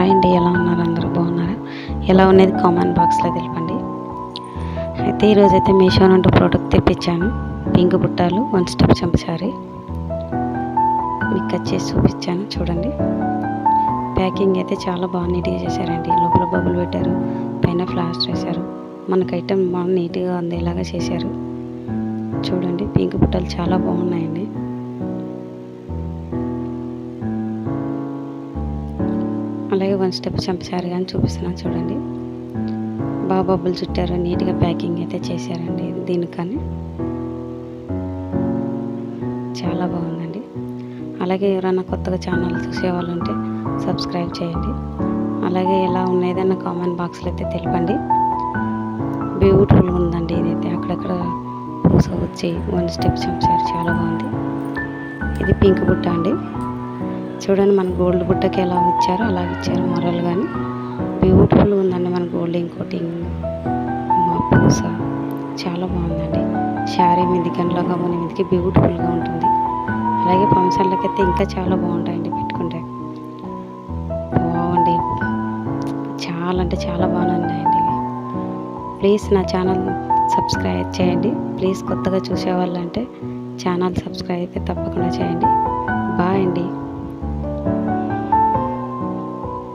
Hi అండి ఎలా ఉన్నారు? అందరూ బాగున్నారా? ఎలా ఉన్నది? కామెంట్ బాక్స్లో తెలిపండి. అయితే ఈరోజు అయితే మీషో నుండి ప్రోడక్ట్ తెప్పించాను. పింక్ బుట్టాలు వన్ స్టెప్ చంపసారి మీకు కట్ చేసి చూపించాను చూడండి. ప్యాకింగ్ అయితే చాలా బాగా నీట్గా చేశారండి. లోపల బబుల్ పెట్టారు పైన ఫ్లాస్టర్ వేశారు. మనకు ఐటమ్ బాగా నీట్గా అందేలాగా చేశారు. చూడండి పింక్ బుట్టలు చాలా బాగున్నాయండి. అలాగే వన్ స్టెప్ చంపసారి కానీ చూపిస్తున్నాను చూడండి. బాగా బబ్బులు చుట్టారు నీట్గా ప్యాకింగ్ అయితే చేశారండి దీనికని. చాలా బాగుందండి. అలాగే ఎవరైనా కొత్తగా ఛానల్ చూసే వాళ్ళు ఉంటే సబ్స్క్రైబ్ చేయండి. అలాగే ఎలా ఉన్నదన్న కామెంట్ బాక్స్లో అయితే తెలపండి. బ్యూటిఫుల్ ఉందండి ఇదైతే. అక్కడక్కడ పూస వచ్చి వన్ స్టెప్ చంపారు చాలా బాగుంది. ఇది పింక్ బుట్ట అండి. చూడండి మన గోల్డ్ బుట్టకి ఎలా ఇచ్చారో అలా ఇచ్చారు మొరలు కానీ. బ్యూటిఫుల్గా ఉందండి మన గోల్డ్ ఇంకోటి. మా పూస. చాలా బాగుందండి. శారీ మీది గంటలో మన మీదకి బ్యూటిఫుల్గా ఉంటుంది. అలాగే ఫంక్షన్లకి అయితే ఇంకా చాలా బాగుంటాయండి పెట్టుకుంటే. బాగుంది చాలా అంటే చాలా బాగున్నాయండి ప్లీజ్ నా ఛానల్ సబ్స్క్రైబ్ చేయండి. ప్లీజ్ కొత్తగా చూసే అంటే ఛానల్ సబ్స్క్రైబ్ అయితే తప్పకుండా చేయండి. బాయ్ అండి.